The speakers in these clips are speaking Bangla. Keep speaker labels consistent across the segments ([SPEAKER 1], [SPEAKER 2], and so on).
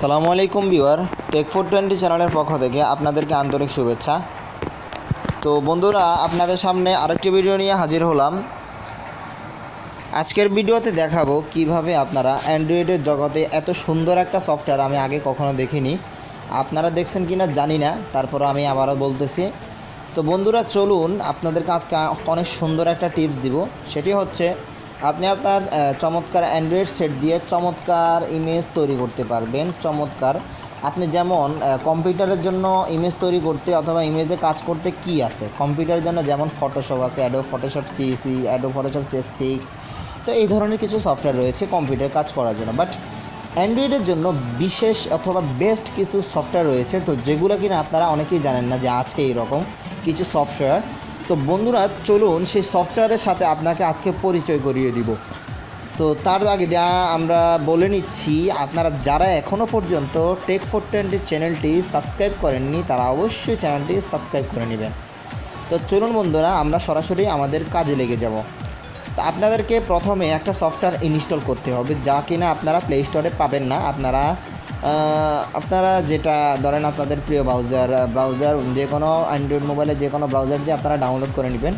[SPEAKER 1] সালামু আলাইকুম ভিউয়ার টেক ফোর টোয়েন্টি চ্যানেলের পক্ষ থেকে আপনাদেরকে আন্তরিক শুভেচ্ছা। তো বন্ধুরা, আপনাদের সামনে আরেকটি ভিডিও নিয়ে হাজির হলাম। আজকের ভিডিওতে দেখাবো কীভাবে আপনারা অ্যান্ড্রয়েডের জগতে এত সুন্দর একটা সফটওয়্যার আমি আগে কখনো দেখিনি। আপনারা দেখছেন কি না জানি না, তারপর আমি আবারও বলতেছি। তো বন্ধুরা, চলুন আপনাদেরকে আজকে অনেক সুন্দর একটা টিপস দিব। সেটি হচ্ছে আপনি আপনার চমৎকার অ্যান্ড্রয়েড সেট দিয়ে চমৎকার ইমেজ তৈরি করতে পারবেন, চমৎকার। আপনি যেমন কম্পিউটারের জন্য ইমেজ তৈরি করতে অথবা ইমেজে কাজ করতে কি আছে? কম্পিউটারের জন্য যেমন ফটোশপ আছে Adobe Photoshop CC Adobe Photoshop CS six তো এই ধরনের কিছু সফটওয়্যার রয়েছে কম্পিউটার কাজ করার জন্য। বাট অ্যান্ড্রয়েডের জন্য বিশেষ অথবা বেস্ট কিছু সফটওয়্যার রয়েছে, তো যেগুলো কিনা আপনারা অনেকেই জানেন না যে আছে এরকম কিছু সফটওয়্যার তো বন্ধুরা, চলুন সেই সফটওয়্যারের সাথে আপনাকে আজকে পরিচয় করিয়ে দিব। তো তার আগে যা আমরা বলে নিচ্ছি, আপনারা যারা এখনও পর্যন্ত টেক ফোর টোয়েন্টি চ্যানেলটি সাবস্ক্রাইব করেননি, তারা অবশ্যই চ্যানেলটি সাবস্ক্রাইব করে নেবেন। তো চলুন বন্ধুরা, আমরা সরাসরি আমাদের কাজে লেগে যাব। তো আপনাদেরকে প্রথমে একটা সফটওয়্যার ইনস্টল করতে হবে, যা কিনা আপনারা প্লে স্টোরে পাবেন না। আপনারা আপনারা যেটা ধরেন আপনাদের প্রিয় ব্রাউজার ব্রাউজার যে কোনো অ্যান্ড্রয়েড মোবাইলে যে কোনো ব্রাউজার দিয়ে আপনারা ডাউনলোড করে নেবেন।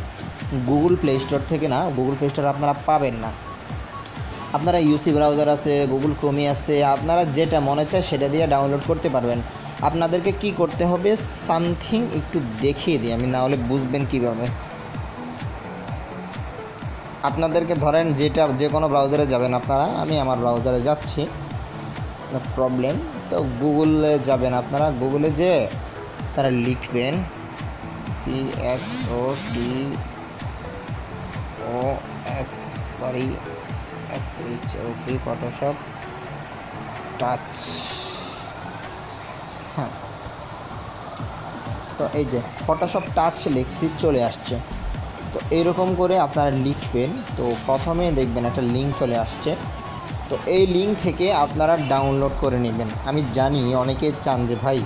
[SPEAKER 1] গুগল প্লে স্টোর থেকে না গুগল প্লে স্টোরে আপনারা পাবেন না। আপনারা ইউসি ব্রাউজার আছে গুগল ক্রোমি আছে, আপনারা যেটা মনে চায় সেটা দিয়ে ডাউনলোড করতে পারবেন। আপনাদেরকে কি করতে হবে? সামথিং একটু দেখিয়ে দিই, আমি না হলে বুঝবেন কীভাবে। আপনাদেরকে ধরেন যেটা, যে কোনো ব্রাউজারে যাবেন আপনারা, আমি আমার ব্রাউজারে যাচ্ছি। প্রবলেম তো গুগলে যাবেন আপনারা। গুগলে যে তারা লিখবেন P H O T O S sorry S H O P Photoshop touch হ্যাঁ। তো এই যে ফটোশপ টাচ লিখছি, চলে আসছে। তো এরকম করে আপনারা লিখবেন। তো প্রথমে দেখবেন একটা লিঙ্ক চলে আসছে। তো এই লিঙ্ক থেকে আপনারা ডাউনলোড করে নেবেন। আমি জানি অনেকে চান যে, ভাই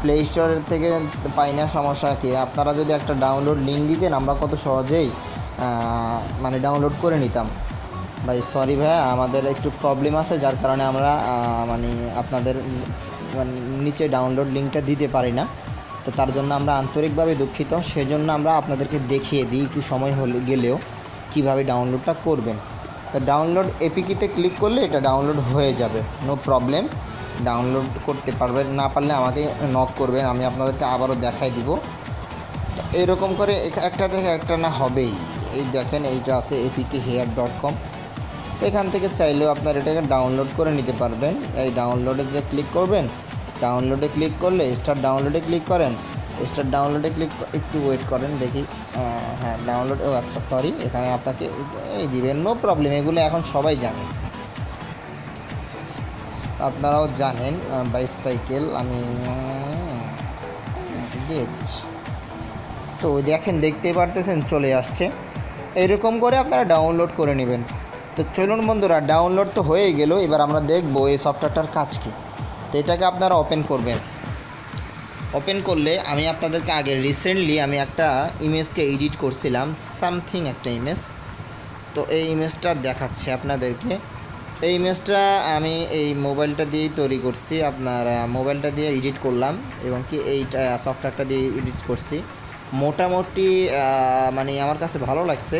[SPEAKER 1] প্লে স্টোরের থেকে পাই না, সমস্যা কি? আপনারা যদি একটা ডাউনলোড লিঙ্ক দিতেন, আমরা কত সহজেই মানে ডাউনলোড করে নিতাম। ভাই সরি ভাইয়া, আমাদের একটু প্রবলেম আছে, যার কারণে আমরা মানে আপনাদের মানে নিচে ডাউনলোড লিঙ্কটা দিতে পারি না। তো তার জন্য আমরা আন্তরিকভাবে দুঃখিত। সেজন্য আমরা আপনাদেরকে দেখিয়ে দিই, একটু সময় হলে গেলেও কীভাবে ডাউনলোডটা করবেন। ডাউনলোড এপিকিতে ক্লিক করলে এটা ডাউনলোড হয়ে যাবে। নো প্রবলেম ডাউনলোড করতে পারবেন, না পারলে আমাকে নক করবেন, আমি আপনাদেরকে আবারও দেখাই দিব। এরকম করে একটা থেকে একটা না হবেই। এই দেখেন, এইটা আছে এপিকে হেয়ার ডট কম এখান থেকে চাইলেও আপনার এটাকে ডাউনলোড করে নিতে পারবেন। এই ডাউনলোডে যে ক্লিক করবেন ডাউনলোডে ক্লিক করলে স্টার ডাউনলোডে ক্লিক করেন। স্টার ডাউনলোডে ক্লিক একটু ওয়েট করেন, দেখি হ্যাঁ ডাউনলোড ও আচ্ছা সরি এখানে আপনাকে এই দিবেন নো প্রবলেম এগুলো এখন সবাই জানে। আপনারাও জানেন বাইস সাইকেল আমি দিয়ে তো দেখেন, দেখতেই পারতেছেন, চলে আসছে। এরকম করে আপনারা ডাউনলোড করে নেবেন। তো চলুন বন্ধুরা ডাউনলোড তো হয়ে গেল, এবার আমরা দেখব এই সফটওয়্যারটার কাজ কী। তো এটাকে আপনারা ওপেন করবেন। ওপেন করলে আমি আপনাদেরকে আগে রিসেন্টলি আমি একটা ইমেজকে এডিট করছিলাম সামথিং একটা ইমেজ তো এই ইমেজটা দেখাচ্ছি আপনাদেরকে। এই ইমেজটা আমি এই মোবাইলটা দিয়েই তৈরি করছি, আপনার মোবাইলটা দিয়ে এডিট করলাম এবং কি এইটা সফটওয়্যারটা দিয়ে এডিট করছি। মোটামুটি মানে আমার কাছে ভালো লাগছে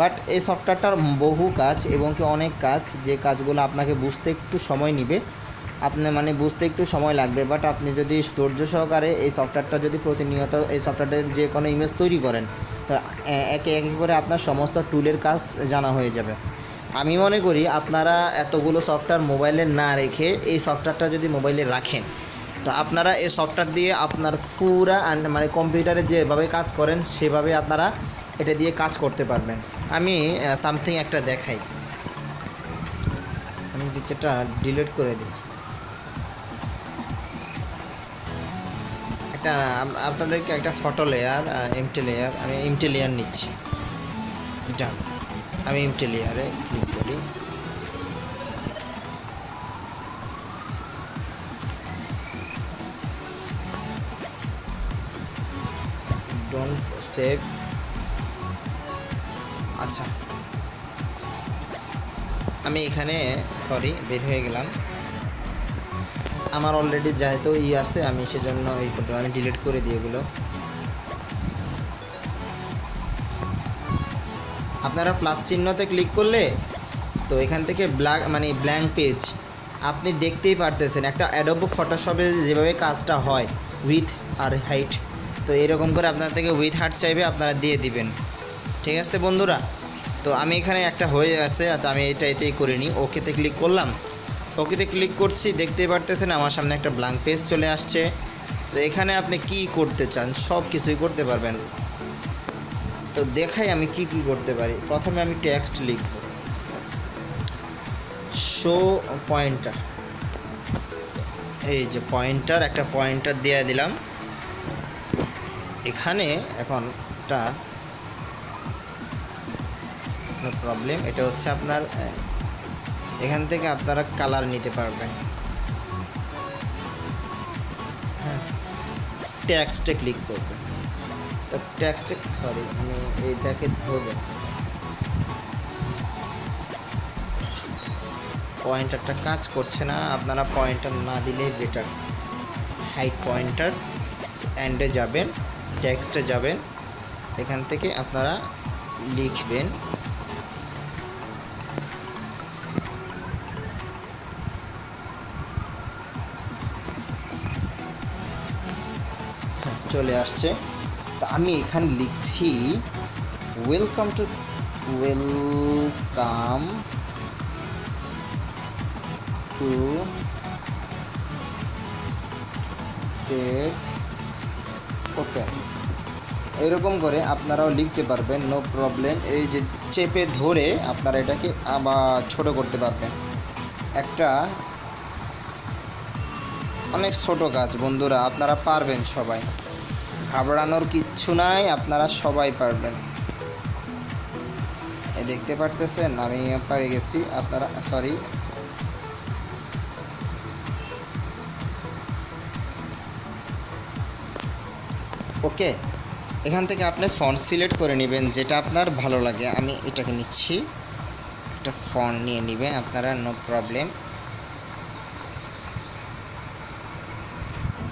[SPEAKER 1] বাট এই সফটওয়্যারটার বহু কাজ এবং কি অনেক কাজ, যে কাজগুলো আপনাকে বুঝতে একটু সময় নেবে। আপনি মানে বুঝতে একটু সময় লাগবে বাট আপনি যদি ধৈর্য সহকারে এই সফটওয়্যারটা যদি প্রতিনিয়ত এই সফটওয়্যারটা যে কোনো ইমেজ তৈরি করেন, তো একে একে করে আপনার সমস্ত টুলের কাজ জানা হয়ে যাবে। আমি মনে করি আপনারা এতগুলো সফটওয়্যার মোবাইলে না রেখে এই সফটওয়্যারটা যদি মোবাইলে রাখেন, তো আপনারা এই সফটওয়্যার দিয়ে আপনার পুরা মানে কম্পিউটারে যেভাবে কাজ করেন, সেভাবে আপনারা এটা দিয়ে কাজ করতে পারবেন। আমি সামথিং একটা দেখাই। আমি পিকচারটা ডিলিট করে দিই। একটা আপনাদেরকে একটা ফটো লেয়ার এমটি লেয়ার আমি এমটি লেয়ার নিচ্ছি। ডান আমি এমটি লেয়ারে ক্লিক করি। সেভ আচ্ছা। আমি এখানে সরি বের হয়ে গেলাম। আমার অলরেডি যেহেতু ই আছে, আমি সেজন্য এই করতে আমি ডিলিট করে দিই এগুলো। আপনারা প্লাস চিহ্নতে ক্লিক করলে তো এখান থেকে ব্ল্যাক মানে ব্ল্যাঙ্ক পেজ আপনি দেখতেই পারতেছেন একটা অ্যাডোব ফটোশপে যেভাবে কাজটা হয় উইথ আর হাইট তো এরকম করে আপনার থেকে উইথ হার্ট চাইবে, আপনারা দিয়ে দিবেন। ঠিক আছে বন্ধুরা? তো আমি এখানে একটা হয়ে আছে, তো আমি এটা এতেই করিনি ওকেতে ক্লিক করলাম। ওকেতে ক্লিক করছি, দেখতেই পারতেছেন আমার সামনে একটা ব্ল্যাঙ্ক পেজ চলে আসছে। তো এখানে আপনি কি করতে চান সব কিছুই করতে পারবেন। তো দেখাই আমি কি কি করতে পারি। প্রথমে আমি টেক্সট লিখব। শো পয়েন্টার এই যে পয়েন্টার একটা পয়েন্টার দিয়ে দিলাম। এখানে এখন একটা প্রবলেম এটা হচ্ছে আপনার এখান থেকে আপনারা কালার নিতে পারবেন। হ্যাঁ টেক্সটে ক্লিক করবেন। তো টেক্সটে সরি আমি এইটাকে ধরবেন পয়েন্টারটা কাজ করছে না, আপনারা পয়েন্টার না দিলেই বেটার হাইট পয়েন্টার অ্যান্ডে যাবেন টেক্সটে যাবেন, এখান থেকে আপনারা লিখবেন। চলে আসছে। তা আমি এখানে লিখছি welcome to welcome to Tech Open এরকম করে আপনারাও লিখতে পারবেন নো প্রবলেম এই যে চেপে ধরে আপনারা এটাকে আবার ছোট করতে পারবেন। একটা অনেক ছোট কাজ বন্ধুরা, আপনারা পারবেন সবাই। ঘাবড়ানোর কিচ্ছু নাই, আপনারা সবাই পারবেন। এই দেখতে পারতেছেন, আমি পারে গেছি, আপনারা সরি ওকে এখান থেকে আপনি ফন্ট সিলেক্ট করে নেবেন, যেটা আপনার ভালো লাগে, আমি এটাকে নিচ্ছি। একটা ফন্ট নিয়ে নেবেন, আপনারা নো প্রবলেম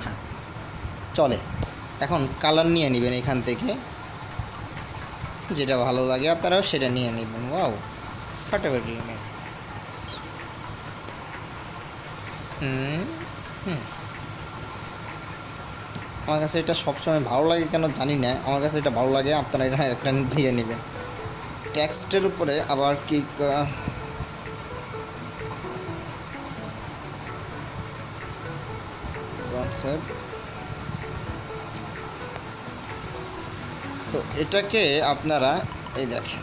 [SPEAKER 1] হ্যাঁ চলে। এখন কালার নিয়ে নেবেন এখান থেকে। যেটা ভালো লাগে আপনারাও সেটা নিয়ে নেবেন। ওয়াও ফাটাফাটি ইমেজ আমার কাছে এটা সবসময় ভালো লাগে, কেন জানি না। আমার কাছে এটা ভালো লাগে, আপনারা এটা একটা দিয়ে নেবেন। টেক্সটের উপরে আবার কি ক- তো এটাকে আপনারা এই দেখেন।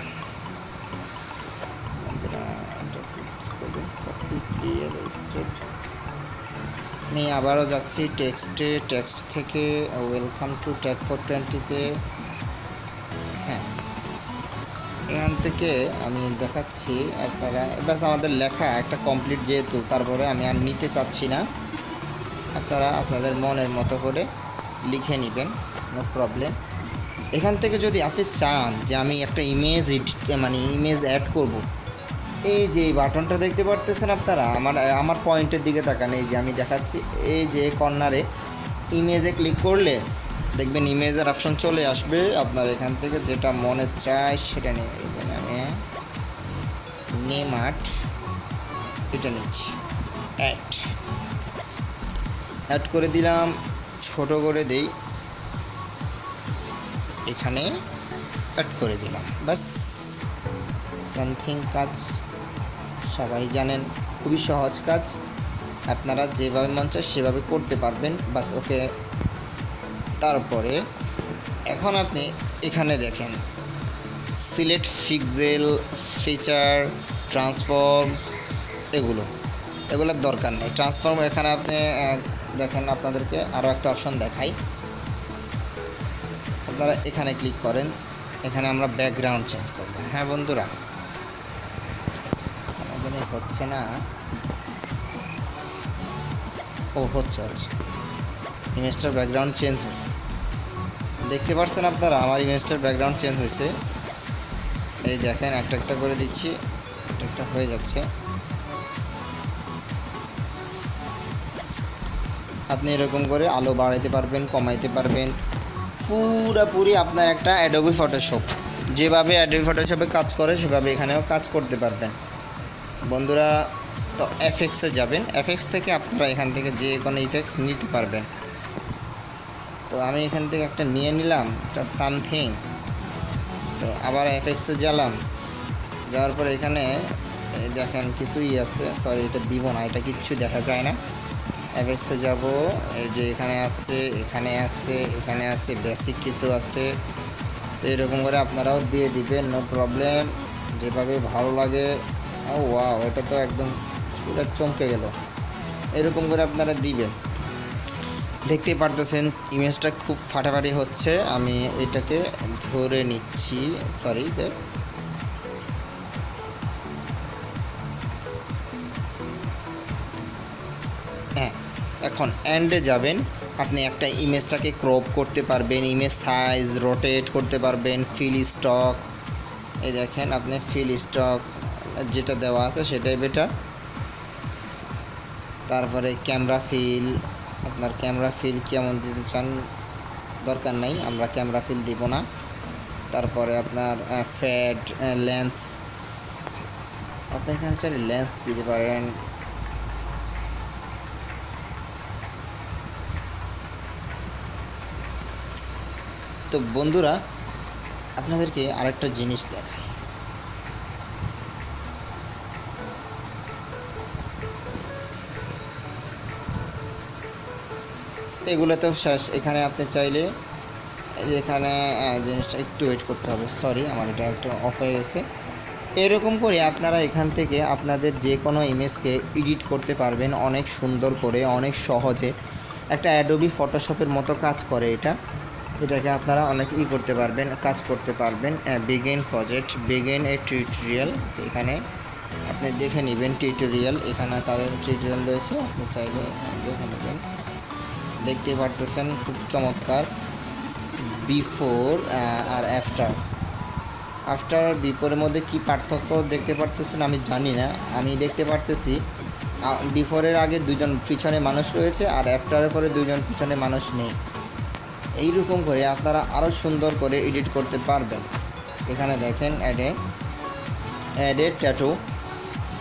[SPEAKER 1] আমি আবারও যাচ্ছি টেক্সটে টেক্সট থেকে ওয়েলকাম টু টেক ফোর টোয়েন্টিতে হ্যাঁ। এখান থেকে আমি দেখাচ্ছি আপনারা। ব্যাস আমাদের লেখা একটা কমপ্লিট যেহেতু, তারপরে আমি আর নিতে চাচ্ছি না। আপনারা আপনাদের মনের মতো করে লিখে নেবেন। নো প্রবলেম এখান থেকে যদি আপনি চান যে আমি একটা ইমেজ মানে ইমেজ অ্যাড করব, এই যে বাটনটা দেখতে পারতেছেন আপনারা, আমার আমার পয়েন্টের দিকে তাকান, এই যে আমি দেখাচ্ছি, এই যে কর্নারে ইমেজে ক্লিক করলে দেখবেন ইমেজের অপশন চলে আসবে, আপনার এখান থেকে যেটা মনে চায় সেটা নিয়ে আমি নেম আর্ট এটা নিচ্ছি অ্যাড অ্যাড করে দিলাম, ছোট করে দেই। এখানে অ্যাড করে দিলাম। বাস সামথিং কাজ। সবাই জানেন, খুবই সহজ কাজ। আপনারা যেভাবে মন চায় সেভাবে করতে পারবেন। বাস ওকে। তারপরে, এখন আপনি এখানে দেখেন। সিলেক্ট ফিক্সেল, ফিচার, ট্রান্সফর্ম, এগুলো। এগুলোর দরকার নেই। ট্রান্সফর্ম এখানে আপনি দেখেন আপনাদেরকে আরও একটা অপশন দেখাই। আপনারা এখানে ক্লিক করেন, এখানে আমরা ব্যাকগ্রাউন্ড চেঞ্জ করব। হ্যাঁ বন্ধুরা? কেন হচ্ছে না। ও, হচ্ছে হচ্ছে। ইমেজটার ব্যাকগ্রাউন্ড চেঞ্জ হয়েছে। দেখতে পাচ্ছেন আপনারা, আমার ইমেজটার ব্যাকগ্রাউন্ড চেঞ্জ হয়েছে। এই দেখেন, একটা একটা করে দিচ্ছি, একটা একটা হয়ে যাচ্ছে। আপনি এরকম করে আলো বাড়াইতে পারবেন, কমাইতে পারবেন। পুরাপুরি আপনার একটা অ্যাডোবি ফটোশপ যেভাবে অ্যাডোবি ফটোশপে কাজ করে, সেভাবে এখানেও কাজ করতে পারবেন। বন্ধুরা, তো এফএক্সে যাবেন। এফএক্স থেকে আপনারা এখান থেকে যে কোনো ইফেক্টস নিতে পারবেন। তো আমি এখান থেকে একটা নিয়ে নিলাম, একটা সামথিং তো আবার এফএক্সে গেলাম যাওয়ার পরে এখানে দেখেন কিছুই আছে। সরি এটা দিব না, এটা কিচ্ছু দেখা যায় না। এফএক্সে যাব। এই যে এখানে আসছে এখানে আসছে এখানে আসছে বেসিক কিছু আছে। তো এরকম করে আপনারাও দিয়ে দিবেন নো প্রবলেম যেভাবে ভালো লাগে ও ওয়াও এটা তো একদম পুরো চমকে গেল। এরকম করে আপনারা দিবেন। দেখতেই পারতেছেন ইমেজটা খুব ফাটাফাটি হচ্ছে। আমি এটাকে ধরে নিচ্ছি সরি দেখ। এখন অ্যান্ডে যাবেন। আপনি একটা ইমেজটাকে ক্রপ করতে পারবেন ইমেজ সাইজ রোটেট করতে পারবেন ফিল স্টক এই দেখেন আপনি ফিল স্টক যেটা দেওয়া আছে সেটাই বেটার তারপরে ক্যামেরা ফিল আপনার ক্যামেরা ফিল কেমন দিতে চান দরকার নাই, আমরা ক্যামেরা ফিল দিব না। তারপরে আপনার ফ্যাট লেন্স আপনি এখানে চাইলে লেন্স দিতে পারেন। তো বন্ধুরা, আপনাদেরকে আরেকটা জিনিস দেখাই। এগুলো তো শেষ। এখানে আপনি চাইলে, এখানে জিনিসটা একটু ওয়েট করতে হবে। সরি আমার এটা একটু অফ হয়ে গেছে। এরকম করে আপনারা এখান থেকে আপনাদের যে কোনো ইমেজকে এডিট করতে পারবেন। অনেক সুন্দর করে, অনেক সহজে। একটা অ্যাডোবি ফটোশপের মতো কাজ করে এটা। এটাকে আপনারা অনেক ই করতে পারবেন, কাজ করতে পারবেন begin project begin a tutorial এখানে আপনি দেখে নেবেন টিউটোরিয়াল এখানে তাদের টিউটোরিয়াল রয়েছে, আপনি চাইলে দেখে নেবেন। দেখতে পারতেছেন খুব চমৎকার বিফোর আর আফটার আফটার আর বিফোরের মধ্যে কি পার্থক্য দেখতে পারতেছেন আমি জানি না। আমি দেখতে পারতেছি বিফোরের আগে দুজন পিছনে মানুষ রয়েছে, আর আফটারের পরে দুজন পিছনে মানুষ নেই। এইরকম করে আপনারা আরও সুন্দর করে এডিট করতে পারবেন। এখানে দেখেন অ্যাডে অ্যাডে ট্যাটু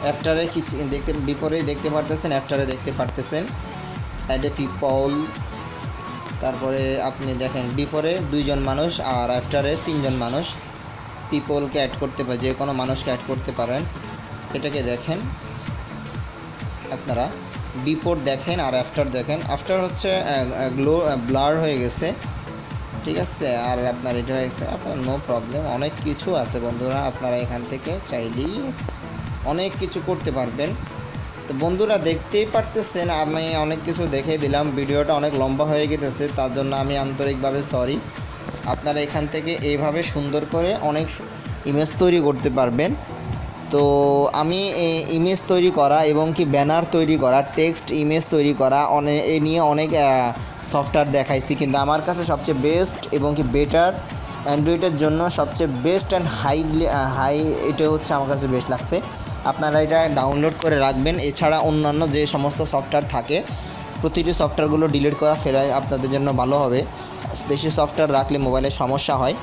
[SPEAKER 1] অ্যাফটারে কিছু দেখতে বিপরে দেখতে পারতেছেন অ্যাফটারে দেখতে পারতেছেন। অ্যাডে পিপল তারপরে আপনি দেখেন বিপরে দুইজন মানুষ আর আফটারে তিনজন মানুষ। পিপলকে অ্যাড করতে পারে, যে কোনো মানুষকে অ্যাড করতে পারেন। এটাকে দেখেন, আপনারা বিপোর দেখেন আর আফটার দেখেন। আফটার হচ্ছে গ্লো ব্লার হয়ে গেছে। ঠিক আছে? আর আপনার এটা হয়ে গেছে, আপনার নো প্রবলেম অনেক কিছু আছে বন্ধুরা, আপনারা এখান থেকে চাইলেই অনেক কিছু করতে পারবেন। তো বন্ধুরা দেখতেই পারতেছেন, আমি অনেক কিছু দেখে দিলাম। ভিডিওটা অনেক লম্বা হয়ে গেতেছে তার জন্য আমি আন্তরিকভাবে সরি আপনারা এখান থেকে এইভাবে সুন্দর করে অনেক ইমেজ তৈরি করতে পারবেন। তো আমি ইমেজ তৈরি করা এবং কি ব্যানার তৈরি করা টেক্সট ইমেজ তৈরি করা অনেক এ নিয়ে অনেক সফটওয়্যার দেখাইছি। কিন্তু আমার কাছে সবচেয়ে বেস্ট এবং কি বেটার অ্যান্ড্রয়েডের জন্য সবচেয়ে বেস্ট অ্যান্ড হাই হাই এটা হচ্ছে আমার কাছে বেস্ট লাগছে। আপনারা এটা ডাউনলোড করে রাখবেন। এছাড়া অন্যান্য যে সমস্ত সফটওয়্যার থাকে, প্রতিটি সফটওয়্যারগুলো ডিলিট করা ফেরাই আপনাদের জন্য ভালো হবে। বেশি সফটওয়্যার রাখলে মোবাইলে সমস্যা হয়।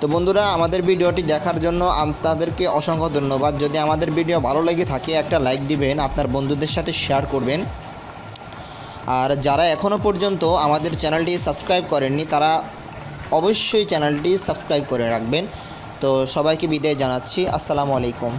[SPEAKER 1] তো বন্ধুরা, আমাদের ভিডিওটি দেখার জন্য আপনাদেরকে অসংখ্য ধন্যবাদ। যদি আমাদের ভিডিও ভালো লেগে থাকে, একটা লাইক দিবেন, আপনার বন্ধুদের সাথে শেয়ার করবেন। আর যারা এখনও পর্যন্ত আমাদের চ্যানেলটি সাবস্ক্রাইব করেননি, তারা অবশ্যই চ্যানেলটি সাবস্ক্রাইব করে রাখবেন। তো সবাইকে বিদায় জানাচ্ছি। আসসালামু আলাইকুম।